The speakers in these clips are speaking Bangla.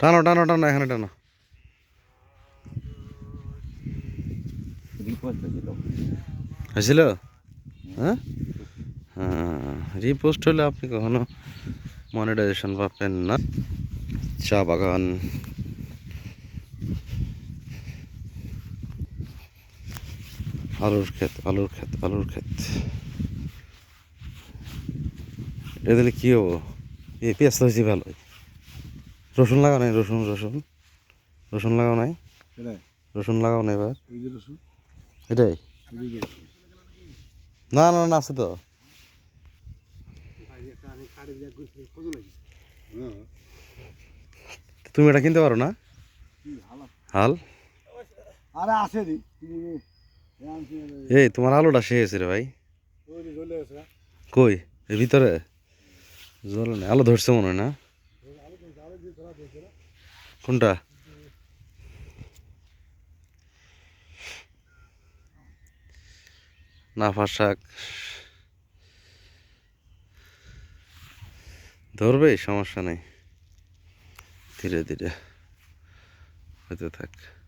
টানো টানো টানো এখানে টানো। হয়েছিল। হ্যাঁ? হ্যাঁ রিপোস্ট হলে আপনি কখনো মনিটাইজেশন পাবেন না। চা বাগান। আলুর ক্ষেত আলুর ক্ষেত আলুর ক্ষেত। এটা দিলে কী হব? এই পেঁয়াজ তো হয়েছে ভালো রসুন লাগাও নাই রসুন রসুন। রসুন লাগাও নাই। রসুন লাগাও নাই এবার। এটাই? না না না আছে তো। তুমি এটা কিনতে পারো না? হাল আরে আছে রে এই তোমার আলুটা শেষ রে ভাই। কই? এর ভিতরে? জল নেই, আলো ধরছে মনে হয় না? কোনটা? নাফা শাক। ধরবে, সমস্যা নেই। ধীরে ধীরে, হতে থাক।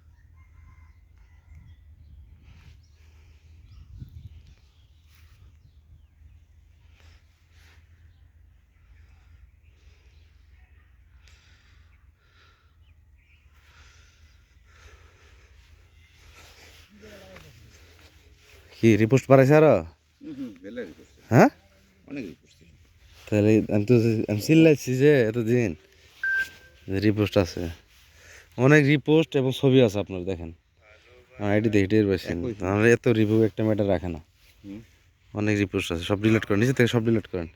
কি রিপোর্ট পারাইছে আরও? হ্যাঁ? অনেক তাহলে আমি তো আমি চিল্লাইছি যে এতদিন রিপোস্ট আছে। অনেক রিপোস্ট এবং ছবি আছে আপনার দেখেন। আইডি দেখে টের পাচ্ছেন তাহলে এত রিভিউ একটা ম্যাটার রাখে না। অনেক রিপোস্ট আছে সব ডিলিট করেন নিচে থেকে সব ডিলিট করেন।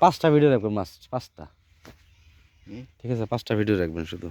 পাঁচটা ভিডিও রাখবেন মাস্ট পাঁচটা। ঠিক আছে পাঁচটা ভিডিও রাখবেন শুধু।